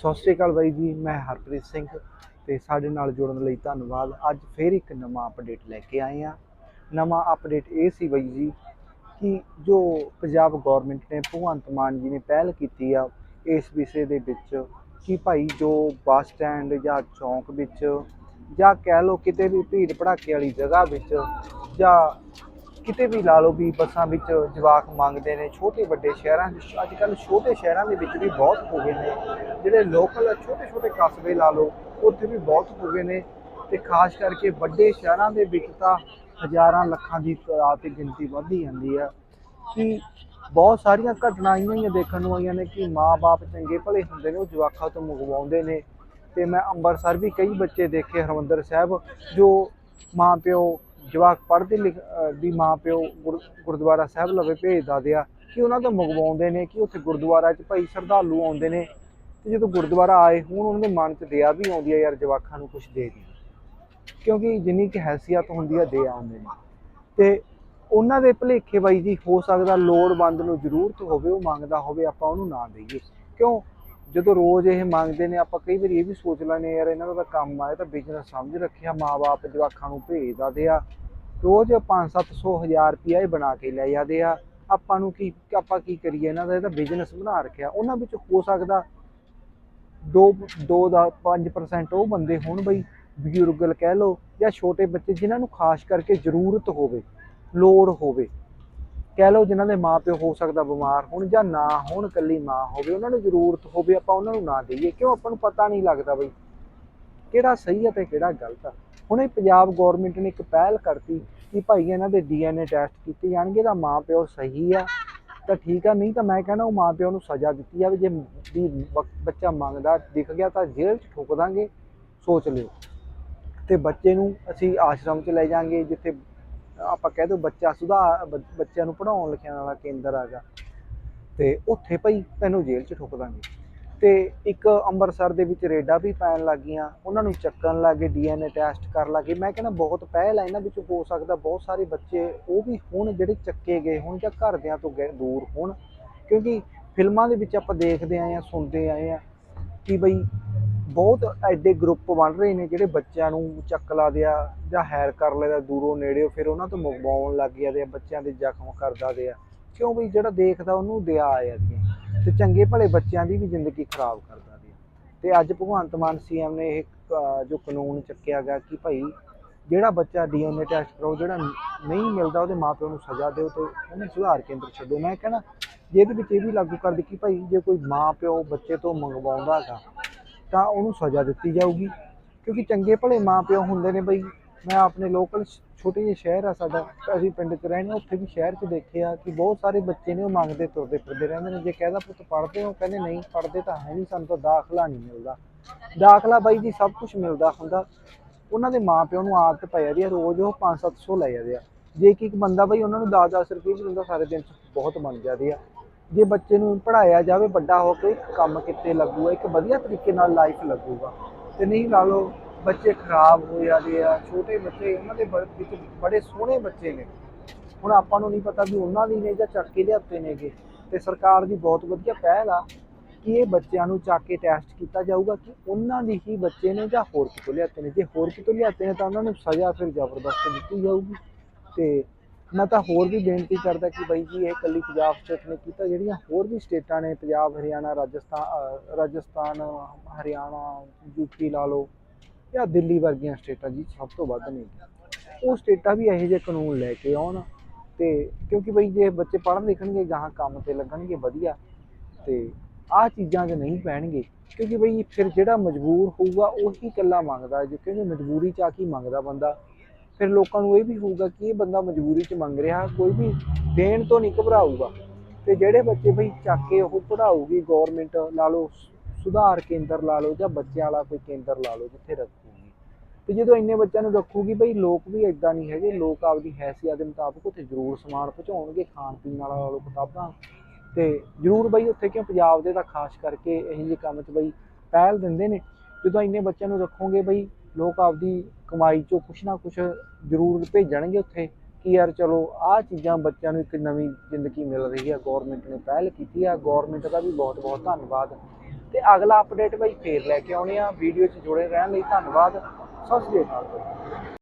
ਸਤਿ ਸ਼੍ਰੀ ਅਕਾਲ ਬਾਈ ਜੀ, ਮੈਂ ਹਰਪ੍ਰੀਤ ਸਿੰਘ ਤੇ ਸਾਡੇ ਨਾਲ ਜੁੜਨ ਲਈ ਧੰਨਵਾਦ। ਅੱਜ ਫੇਰ ਇੱਕ ਨਵਾਂ ਅਪਡੇਟ ਲੈ ਕੇ ਆਏ ਆ ਨਵਾਂ ਅਪਡੇਟ ਇਹ ਸੀ ਬਾਈ ਜੀ ਕਿ ਜੋ ਪੰਜਾਬ ਗਵਰਨਮੈਂਟ ਨੇ ਭਗਵੰਤ ਮਾਨ ਜੀ ਨੇ ਪਹਿਲ ਕੀਤੀ ਆ, ਇਸ ਵਿਸ਼ੇ ਦੇ ਵਿੱਚ ਕਿ ਭਾਈ ਜੋ ਬੱਸ ਸਟੈਂਡ ਜਾਂ ਚੌਂਕ ਵਿੱਚ ਜਾਂ ਕਹਿ ਲਓ ਕਿਤੇ ਵੀ ਭੀੜ ਭੜਾਕੇ ਵਾਲੀ ਜਗ੍ਹਾ ਵਿੱਚ ਜਾਂ ਕਿਤੇ ਵੀ ਲਾ ਲਓ ਵੀ ਬੱਸਾਂ ਵਿੱਚ ਜਵਾਕ ਮੰਗਦੇ ਨੇ, ਛੋਟੇ ਵੱਡੇ ਸ਼ਹਿਰਾਂ 'ਚ ਅੱਜ ਕੱਲ੍ਹ ਛੋਟੇ ਸ਼ਹਿਰਾਂ ਦੇ ਵਿੱਚ ਵੀ ਬਹੁਤ ਹੋ ਗਏ ਨੇ। ਜਿਹੜੇ ਲੋਕਲ ਛੋਟੇ ਛੋਟੇ ਕਸਬੇ ਲਾ ਲਓ, ਉੱਥੇ ਵੀ ਬਹੁਤ ਹੋ ਗਏ ਨੇ। ਤੇ ਖਾਸ ਕਰਕੇ ਵੱਡੇ ਸ਼ਹਿਰਾਂ ਦੇ ਵਿੱਚ ਤਾਂ ਹਜ਼ਾਰਾਂ ਲੱਖਾਂ ਦੀ ਤਾਦਾਦ ਤੇ ਗਿਣਤੀ ਵੱਧਦੀ ਜਾਂਦੀ ਆ ਕਿ ਬਹੁਤ ਸਾਰੀਆਂ ਘਟਨਾ ਆਈਆਂ ਹੀ ਦੇਖਣ ਨੂੰ ਆਈਆਂ ਨੇ ਕਿ ਮਾਪੇ ਚੰਗੇ ਭਲੇ ਹੁੰਦੇ ਨੇ, ਉਹ ਜਵਾਕਾਂ ਤੋਂ ਮੰਗਵਾਉਂਦੇ ਨੇ। ਤੇ ਮੈਂ ਅੰਮ੍ਰਿਤਸਰ ਵੀ ਕਈ ਬੱਚੇ ਦੇਖੇ, ਹਰਮੰਦਰ ਸਾਹਿਬ, ਜੋ ਮਾਂ ਪਿਓ ਜਵਾਕ ਪੜ੍ਹਦੇ ਲਿਖ, ਅਹ ਮਾਂ ਪਿਓ ਗੁਰ- ਗੁਰਦੁਆਰਾ ਸਾਹਿਬ ਲਵੇ ਭੇਜਦਾ ਦਿਆ ਕਿ ਉਹਨਾਂ ਤੋਂ ਮੰਗਵਾਉਂਦੇ ਨੇ ਕਿ ਉੱਥੇ ਗੁਰਦੁਆਰਾ 'ਚ ਭਾਈ ਸ਼ਰਧਾਲੂ ਆਉਂਦੇ ਨੇ ਤੇ ਜਦੋਂ ਗੁਰਦੁਆਰਾ ਆਏ ਹੁਣ ਉਹਨਾਂ ਦੇ ਮਨ 'ਚ ਦਇਆ ਵੀ ਆਉਂਦੀ ਆ, ਯਾਰ ਜਵਾਕਾਂ ਨੂੰ ਕੁਝ ਦੇ ਦੀ। ਕਿਉਂਕਿ ਜਿੰਨੀ ਕਿ ਹੈਸੀਅਤ ਹੁੰਦੀ ਆ, ਦੇ ਆਉਂਦੇ ਨੇ। ਤੇ ਉਹਨਾਂ ਦੇ ਭਲੇਖੇ ਬਾਈ ਜੀ, ਹੋ ਸਕਦਾ ਲੋੜਵੰਦ ਨੂੰ ਜ਼ਰੂਰਤ ਹੋਵੇ, ਉਹ ਮੰਗਦਾ ਹੋਵੇ, ਆਪਾਂ ਉਹਨੂੰ ਨਾ ਦਈਏ। ਕਿਉਂ? ਜਦੋਂ ਰੋਜ਼ ਇਹ ਮੰਗਦੇ ਨੇ, ਆਪਾਂ ਕਈ ਵਾਰੀ ਇਹ ਵੀ ਸੋਚ ਲੈਂਦੇ ਯਾਰ ਇਹਨਾਂ ਦਾ ਤਾਂ ਕੰਮ ਆ, ਇਹ ਤਾਂ ਬਿਜ਼ਨਸ ਸਮਝ ਰੱਖਿਆ ਮਾਪੇ ਜਵਾਕਾਂ ਨੂੰ ਭੇਜਦਾ ਦੇ ਆ। ਰੋਜ਼ 5-700 ਹਜ਼ਾਰ ਰੁਪਇਆ ਇਹ ਬਣਾ ਕੇ ਲੈ ਜਾਂਦੇ ਆ। ਆਪਾਂ ਨੂੰ ਕੀ, ਆਪਾਂ ਕੀ ਕਰੀਏ? ਇਹਨਾਂ ਦਾ ਇਹਦਾ ਬਿਜ਼ਨਸ ਬਣਾ ਰੱਖਿਆ। ਉਹਨਾਂ ਵਿੱਚ ਹੋ ਸਕਦਾ 2 2 ਦਾ 5% ਉਹ ਬੰਦੇ ਹੋਣ ਬਈ, ਬਜ਼ੁਰਗ ਕਹਿ ਲਓ ਜਾਂ ਛੋਟੇ ਬੱਚੇ ਜਿਨ੍ਹਾਂ ਨੂੰ ਖਾਸ ਕਰਕੇ ਜ਼ਰੂਰਤ ਹੋਵੇ, ਲੋੜ ਹੋਵੇ। ਕਹਿ ਲਓ ਜਿਨ੍ਹਾਂ ਦੇ ਮਾਪਿਓ ਹੋ ਸਕਦਾ ਬਿਮਾਰ ਹੋਣ ਜਾਂ ਨਾ ਹੋਣ, ਇਕੱਲੀ ਮਾਂ ਹੋਵੇ, ਉਹਨਾਂ ਨੂੰ ਜ਼ਰੂਰਤ ਹੋਵੇ, ਆਪਾਂ ਉਹਨਾਂ ਨੂੰ ਨਾ ਦਈਏ। ਕਿਉਂ? ਆਪਾਂ ਨੂੰ ਪਤਾ ਨਹੀਂ ਲੱਗਦਾ ਬਈ ਕਿਹੜਾ ਸਹੀ ਹੈ ਤੇ ਕਿਹੜਾ ਗਲਤ ਆ। ਹੁਣੇ ਪੰਜਾਬ ਗਵਰਨਮੈਂਟ ਨੇ ਇੱਕ ਪਹਿਲ ਕਰਤੀ ਕਿ ਭਾਈ ਇਹਨਾਂ ਦੇ ਡੀਐਨਏ ਟੈਸਟ ਕੀਤੇ ਜਾਣਗੇ ਤਾਂ ਮਾਂ ਪਿਓ ਸਹੀ ਆ। ਤਾਂ ਠੀਕ ਆ, ਨਹੀਂ ਤਾਂ ਮੈਂ ਕਹਿੰਦਾ ਉਹ ਮਾਂ ਪਿਓ ਨੂੰ ਸਜ਼ਾ ਦਿੱਤੀ ਜਾਵੇ, ਜੇ ਵੀ ਬ- ਬੱਚਾ ਮੰਗਦਾ, ਦਿਖ ਗਿਆ ਤਾਂ ਜੇਲ੍ਹ 'ਚ ਠੋਕ ਦਾਂਗੇ, ਸੋਚ ਲਿਓ। ਤੇ ਬੱਚੇ ਨੂੰ ਅਸੀਂ ਆਸ਼ਰਮ 'ਚ ਲੈ ਜਾਾਂਗੇ, ਜਿੱਥੇ ਆਪਾਂ ਕਹਿ ਦੋ ਬੱਚਾ ਸੁਧਾਰ ਬ- ਬੱਚਿਆਂ ਨੂੰ ਪੜਾਉਣ ਲਿਖਾਉਣ ਵਾਲਾ ਕੇਂਦਰ ਹੈਗਾ ਤੇ ਉੱਥੇ ਭਾਈ ਤੈਨੂੰ ਜੇਲ੍ਹ 'ਚ ਠੋਕ ਦਾਂਗੇ। ਤੇ ਇੱਕ ਅੰਮ੍ਰਿਤਸਰ ਦੇ ਵਿੱਚ ਰੇਡਾਂ ਵੀ ਪੈਣ ਲੱਗੀਆਂ, ਉਹਨਾਂ ਨੂੰ ਚੱਕਣ ਲੱਗੇ, ਡੀਐਨਏ ਟੈਸਟ ਕਰਨ ਲੱਗੇ। ਮੈਂ ਕਹਿੰਦਾ ਬਹੁਤ ਪਹਿਲ ਹੈ ਇਹਨਾਂ ਵਿੱਚ ਹੋ ਸਕਦਾ ਬਹੁਤ ਸਾਰੇ ਬੱਚੇ ਉਹ ਵੀ ਹੁਣ ਜਿਹੜੇ ਚੱਕੇ ਗਏ ਹੁਣ ਜਾਂ ਘਰਦਿਆਂ ਤੋਂ ਗਏ, ਦੂਰ ਹੋਣ। ਕਿਉਂਕਿ ਫਿਲਮਾਂ ਦੇ ਵਿੱਚ ਆਪਾਂ ਦੇਖਦੇ ਆਏ ਆ ਸੁਣਦੇ ਆਏ ਆ ਕਿ ਬਈ ਬਹੁਤ ਐਡੇ ਗਰੁੱਪ ਬਣ ਰਹੇ ਨੇ ਜਿਹੜੇ ਬੱਚਿਆਂ ਨੂੰ ਚੱਕ ਲਾ ਦਿਆ ਜਾਂ ਹੈਰ ਕਰ ਲੈਦਾ ਦੂਰੋਂ ਨੇੜਿਓ ਫਿਰ ਉਹਨਾਂ ਤੋਂ ਮੰਗਵਾਉਣ ਲੱਗ ਜਾਂਦੇ ਆ, ਬੱਚਿਆਂ ਦੇ ਜ਼ਖਮ ਕਰਦਾ ਦੇ ਆ। ਕਿਉਂ ਬਈ ਜਿਹੜਾ ਦੇਖਦਾ ਉਹਨੂੰ ਦਿਆ ਆ ਜਾਂਦੀ ਤੇ ਚੰਗੇ ਭਲੇ ਬੱਚਿਆਂ ਦੀ ਵੀ ਜ਼ਿੰਦਗੀ ਖਰਾਬ ਕਰਦਾ ਦੀ ਤੇ ਅੱਜ ਭਗਵੰਤ ਮਾਨ ਸੀਐਮ ਨੇ ਇਹ ਜੋ ਕਾਨੂੰਨ ਚੱਕਿਆ ਗਿਆ ਕਿ ਭਾਈ ਜਿਹੜਾ ਬੱਚਾ ਡੀਐਨਏ ਟੈਸਟ ਕਰਾਓ, ਜਿਹੜਾ ਨਹੀਂ ਮਿਲਦਾ ਉਹਦੇ ਮਾਪਿਆਂ ਨੂੰ ਸਜ਼ਾ ਦਿਓ ਤੇ ਉਹਨੂੰ ਸੁਧਾਰ ਕੇਂਦਰ ਛੱਡੋ। ਮੈਂ ਕਹਿੰਦਾ ਜੇ ਇਹਦੇ ਵਿੱਚ ਇਹ ਵੀ ਲਾਗੂ ਕਰ ਦੇ ਕਿ ਭਾਈ ਜੇ ਕੋਈ ਮਾਂ ਪਿਓ ਬੱਚੇ ਤੋਂ ਮੰਗਵਾਉਂਦਾ ਹੈਗਾ, ਤਾਂ ਉਹਨੂੰ ਸਜ਼ਾ ਦਿੱਤੀ ਜਾਊਗੀ। ਕਿਉਂਕਿ ਚੰਗੇ ਭਲੇ ਮਾਂ ਪਿਓ ਹੁੰਦੇ ਨੇ ਬਈ ਮੈਂ ਆਪਣੇ ਲੋਕਲ ਛੋਟੇ ਜਿਹੇ ਸ਼ਹਿਰ ਆ ਸਾਡਾ, ਅਸੀਂ ਪਿੰਡ 'ਚ ਰਹਿੰਦੇ ਉੱਥੇ ਵੀ ਸ਼ਹਿਰ 'ਚ ਦੇਖਿਆ ਕਿ ਬਹੁਤ ਸਾਰੇ ਬੱਚੇ ਨੇ ਉਹ ਮੰਗਦੇ ਤੁਰਦੇ ਫਿਰਦੇ ਰਹਿੰਦੇ ਨੇ, ਜੇ ਕਹਿਦਾ ਪੁੱਤ ਪੜ੍ਹਦੇ ਹੋ, ਕਹਿੰਦੇ ਨਹੀਂ, ਪੜ੍ਹਦੇ ਤਾਂ ਹੈ ਨਹੀਂ, ਸਾਨੂੰ ਤਾਂ ਦਾਖਲਾ ਨਹੀਂ ਮਿਲਦਾ। ਦਾਖਲਾ ਬਾਈ ਜੀ ਸਭ ਕੁਝ ਮਿਲਦਾ ਹੁੰਦਾ, ਉਹਨਾਂ ਦੇ ਮਾਂ ਪਿਓ ਨੂੰ ਆਦਤ ਪੈ ਜਾਂਦੀ ਆ ਰੋਜ਼ ਉਹ 5-700 ਲੈ ਜਾਂਦੇ ਆ। ਜੇ ਕਿ ਇੱਕ ਬੰਦਾ ਬਾਈ ਉਹਨਾਂ ਨੂੰ 10-10 ਰੁਪਏ ਵੀ ਦਿੰਦਾ, ਸਾਰੇ ਦਿਨ 'ਚ ਬਹੁਤ ਬਣ ਜਾਂਦੇ ਆ। ਜੇ ਬੱਚੇ ਨੂੰ ਪੜ੍ਹਾਇਆ ਜਾਵੇ, ਵੱਡਾ ਹੋ ਕੇ ਕੰਮ ਕਿਤੇ ਲੱਗੂਗਾ, ਇੱਕ ਵਧੀਆ ਤਰੀਕੇ ਨਾਲ ਲਾਈਫ ਲੱਗੂਗਾ। ਤੇ ਨਹੀਂ ਲਾ ਲਓ ਬੱਚੇ ਖਰਾਬ ਹੋ ਜਾਂਦੇ ਆ, ਛੋਟੇ ਬੱਚੇ, ਉਹਨਾਂ ਦੇ ਬ- ਵਿੱਚ ਬੜੇ ਸੋਹਣੇ ਬੱਚੇ ਨੇ। ਹੁਣ ਆਪਾਂ ਨੂੰ ਨਹੀਂ ਪਤਾ ਵੀ ਉਹਨਾਂ ਦੀ ਨੇ ਜਾਂ ਚੱਕ ਕੇ ਲਿਆਤੇ ਨੇਗੇ। ਤੇ ਸਰਕਾਰ ਦੀ ਬਹੁਤ ਵਧੀਆ ਪਹਿਲ ਆ ਕਿ ਇਹ ਬੱਚਿਆਂ ਨੂੰ ਚੱਕ ਕੇ ਟੈਸਟ ਕੀਤਾ ਜਾਊਗਾ ਕਿ ਉਹਨਾਂ ਦੀ ਹੀ ਬੱਚੇ ਨੇ ਜਾਂ ਹੋਰ ਕਿਤੋਂ ਲਿਆਤੇ ਨੇ। ਜੇ ਹੋਰ ਕਿਤੋਂ ਲਿਆਤੇ ਨੇ ਤਾਂ ਉਹਨਾਂ ਨੂੰ ਸਜ਼ਾ ਫਿਰ ਜ਼ਬਰਦਸਤ ਦਿੱਤੀ ਜਾਊਗੀ। ਤੇ ਮੈਂ ਤਾਂ ਹੋਰ ਵੀ ਬੇਨਤੀ ਕਰਦਾ ਕਿ ਬਾਈ ਜੀ, ਇਹ ਕੱਲੀ ਪੰਜਾਬ ਸਟੇਟ ਨੇ ਕੀਤਾ, ਜਿਹੜੀਆਂ ਹੋਰ ਵੀ ਸਟੇਟਾਂ ਨੇ, ਪੰਜਾਬ, ਹਰਿਆਣਾ, ਰਾਜਸਥਾਨ, ਅਹ ਰਾਜਸਥਾਨ, ਹਰਿਆਣਾ ਯੂਪੀ ਲਾ ਲਓ। ਜਾਂ ਦਿੱਲੀ ਵਰਗੀਆਂ ਸਟੇਟਾਂ ਜੀ ਸਭ ਤੋਂ ਵੱਧ ਨੇ ਉਹ ਸਟੇਟਾਂ ਵੀ ਇਹੋ ਜਿਹੇ ਕਾਨੂੰਨ ਲੈ ਕੇ ਆਉਣ ਤੇ ਕਿਉਂਕਿ ਬਈ ਜੇ ਬੱਚੇ ਪੜ੍ਹਨ ਲਿਖਣਗੇ ਗਾਹਾਂ ਕੰਮ ਤੇ ਲੱਗਣਗੇ ਵਧੀਆ ਤੇ ਆਹ ਚੀਜ਼ਾਂ 'ਚ ਨਹੀਂ ਪੈਣਗੇ ਕਿਉਂਕਿ ਬਈ ਫਿਰ ਜਿਹੜਾ ਮਜਬੂਰ ਹੋਊਗਾ ਉਹੀ ਇਕੱਲਾ ਮੰਗਦਾ ਜੇ ਕਿਉਂਕਿ ਮਜਬੂਰੀ 'ਚ ਆ ਕੇ ਮੰਗਦਾ ਬੰਦਾ? ਫਿਰ ਲੋਕਾਂ ਨੂੰ ਇਹ ਵੀ ਹੋਊਗਾ ਕਿ ਇਹ ਬੰਦਾ ਮਜਬੂਰੀ 'ਚ ਮੰਗ ਰਿਹਾ, ਕੋਈ ਵੀ ਦੇਣ ਤੋਂ ਨਹੀਂ ਘਬਰਾਊਗਾ। ਤੇ ਜਿਹੜੇ ਬੱਚੇ ਬਈ ਚੱਕ ਕੇ ਉਹ ਪੜਾਊਗੀ ਗਵਰਨਮੈਂਟ ਲਾ ਲਓ, ਸੁਧਾਰ ਕੇਂਦਰ ਲਾ ਲਓ ਜਾਂ ਬੱਚਿਆਂ ਵਾਲਾ ਕੋਈ ਕੇਂਦਰ ਲਾ ਲਓ ਜਿੱਥੇ ਰੱਖੂਗੀ ਤੇ ਜਦੋਂ ਇੰਨੇ ਬੱਚਿਆਂ ਨੂੰ ਰੱਖੂਗੀ ਬਈ ਲੋਕ ਵੀ ਇਦਾਂ ਨਹੀਂ ਹੈਗੇ, ਲੋਕ ਆਪਦੀ ਹੈਸੀਅਤ ਦੇ ਮੁਤਾਬਕ ਉੱਥੇ ਜ਼ਰੂਰ ਸਮਾਨ ਪਹੁੰਚਾਉਣਗੇ, ਖਾਣ ਪੀਣ ਵਾਲਾ ਲਾ ਕਿਤਾਬਾਂ ਤੇ ਜ਼ਰੂਰ ਬਈ ਉੱਥੇ ਕਿਉਂ ਪੰਜਾਬ ਦੇ ਤਾਂ ਖਾਸ ਕਰਕੇ ਇਹੋ ਜਿਹੇ ਕੰਮ 'ਚ ਬਈ ਪਹਿਲ ਦਿੰਦੇ ਨੇ। ਜਦੋਂ ਇੰਨੇ ਬੱਚਿਆਂ ਨੂੰ ਰੱਖੋਗੇ ਬਈ ਲੋਕ ਆਪਦੀ ਕਮਾਈ ਚੋਂ ਕੁਛ ਨਾ ਕੁਛ ਜ਼ਰੂਰ ਭੇਜਣਗੇ ਉੱਥੇ ਕਿ ਯਾਰ ਚਲੋ ਆਹ ਚੀਜ਼ਾਂ ਬੱਚਿਆਂ ਨੂੰ ਇੱਕ ਨਵੀਂ ਜ਼ਿੰਦਗੀ ਮਿਲ ਰਹੀ ਹੈ ਗਵਰਨਮੈਂਟ ਨੇ ਪਹਿਲ ਕੀਤੀ ਆ ਗਵਰਨਮੈਂਟ ਦਾ ਵੀ ਬਹੁਤ ਬਹੁਤ ਧੰਨਵਾਦ। ਤੇ ਅਗਲਾ ਅਪਡੇਟ ਬਾਈ ਫੇਰ ਲੈ ਕੇ ਆਉਣੇ ਆ ਵੀਡੀਓ 'ਚ ਜੁੜੇ ਰਹਿਣ ਲਈ ਧੰਨਵਾਦ। ਸਤਿ ਸ੍ਰੀ ਅਕਾਲ ਬਾਈ